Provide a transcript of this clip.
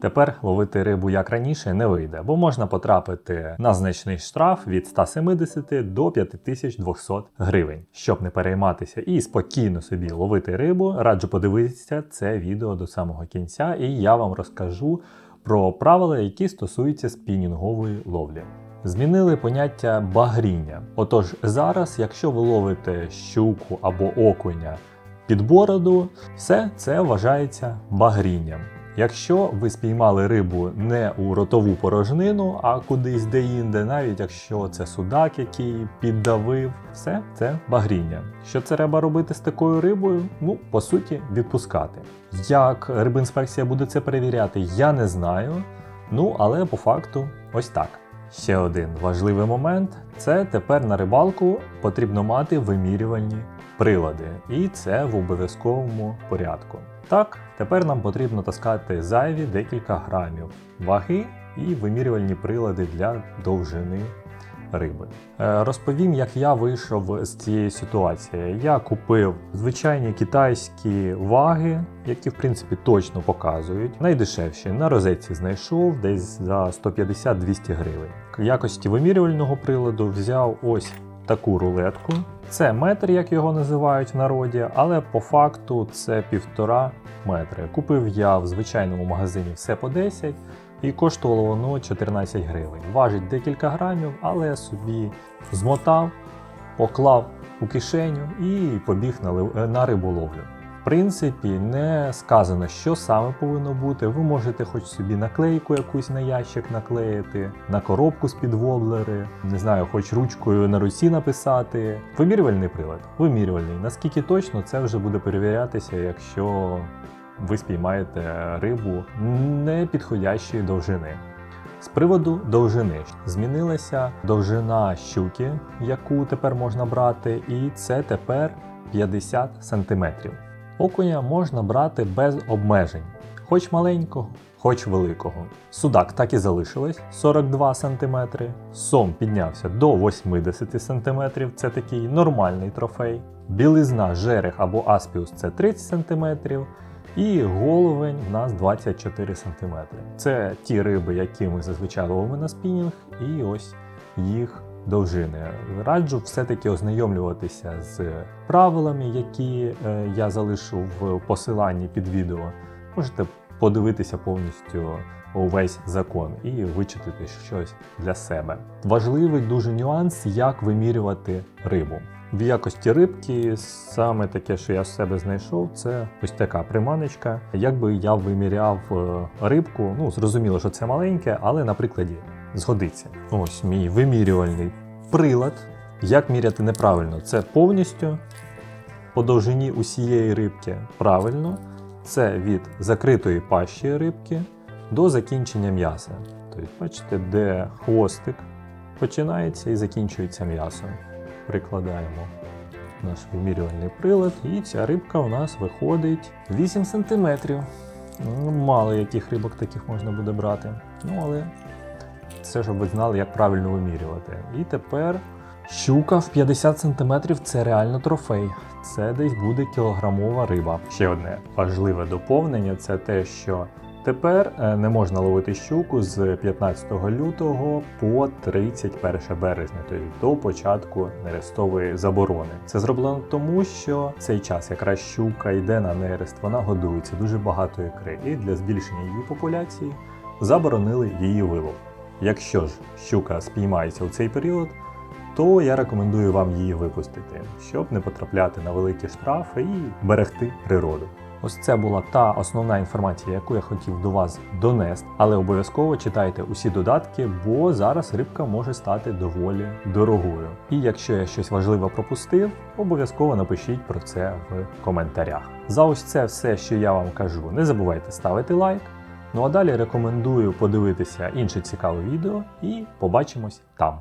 Тепер ловити рибу як раніше не вийде, бо можна потрапити на значний штраф від 170 до 5200 гривень. Щоб не перейматися і спокійно собі ловити рибу, раджу подивитися це відео до самого кінця, і я вам розкажу про правила, які стосуються спінінгової ловлі. Змінили поняття багріння. Отож, зараз, якщо ви ловите щуку або окуня під бороду, все це вважається багрінням. Якщо ви спіймали рибу не у ротову порожнину, а кудись де-інде, навіть якщо це судак, який піддавив, все це багріння. Що треба робити з такою рибою? Ну, по суті, відпускати. Як рибінспекція буде це перевіряти, я не знаю. Ну, але по факту ось так. Ще один важливий момент це тепер на рибалку потрібно мати вимірювальні прилади, і це в обов'язковому порядку. Так, тепер нам потрібно таскати зайві декілька грамів ваги і вимірювальні прилади для довжини риби. Е, Розповім, як я вийшов з цієї ситуації. Я купив звичайні китайські ваги, які в принципі точно показують. Найдешевші на розетці знайшов десь за 150-200 гривень. В якості вимірювального приладу взяв ось таку рулетку. Це метр, як його називають в народі, але по факту це півтора метри. Купив я в звичайному магазині все по 10 і коштувало воно 14 гривень. Важить декілька грамів, але собі змотав, поклав у кишеню і побіг на, е, на риболовлю. В принципі, не сказано, що саме повинно бути. Ви можете хоч собі наклейку якусь на ящик наклеїти, на коробку з-під воблери, не знаю, хоч ручкою на руці написати. Вимірювальний прилад. Вимірювальний. Наскільки точно це вже буде перевірятися, якщо ви спіймаєте рибу непідходящої довжини. З приводу довжини змінилася довжина щуки, яку тепер можна брати, і це тепер 50 см. Окуня можна брати без обмежень, хоч маленького, хоч великого. Судак так і залишилось 42 см. Сом піднявся до 80 см, це такий нормальний трофей. Білизна, жерех або аспіус це 30 см. І головень в нас 24 см. Це ті риби, які ми зазвичай ловимо на спінінг, і ось їх довжини. Раджу все-таки ознайомлюватися з правилами, які е, я залишу в посиланні під відео. Можете подивитися повністю увесь закон і вичитати щось для себе. Важливий дуже нюанс, як вимірювати рибу. В якості рибки саме таке, що я з себе знайшов, це ось така приманочка. Якби я виміряв е, рибку, ну зрозуміло, що це маленьке, але на прикладі згодиться. Ось мій вимірювальний прилад. Як міряти неправильно? Це повністю по довжині усієї рибки правильно. Це від закритої пащі рибки до закінчення м'яса. Тобто, бачите, де хвостик починається і закінчується м'ясом прикладаємо наш вимірювальний прилад, і ця рибка у нас виходить 8 см. Ну, Мало яких рибок таких можна буде брати. Ну, але це щоб ви знали, як правильно вимірювати. І тепер щука в 50 см це реально трофей. Це десь буде кілограмова риба. Ще одне важливе доповнення це те, що Тепер е, не можна ловити щуку з 15 лютого по 31 березня, тобто до початку нерестової заборони. Це зроблено тому, що цей час якраз щука йде на нерест, вона годується дуже багато ікри, і для збільшення її популяції заборонили її вилов. Якщо ж щука спіймається у цей період, то я рекомендую вам її випустити, щоб не потрапляти на великі штрафи і берегти природу. Ось це була та основна інформація, яку я хотів до вас донести, але обов'язково читайте усі додатки, бо зараз рибка може стати доволі дорогою. І якщо я щось важливе пропустив, обов'язково напишіть про це в коментарях. За ось це все, що я вам кажу, не забувайте ставити лайк. Ну а далі рекомендую подивитися інше цікаве відео і побачимось там.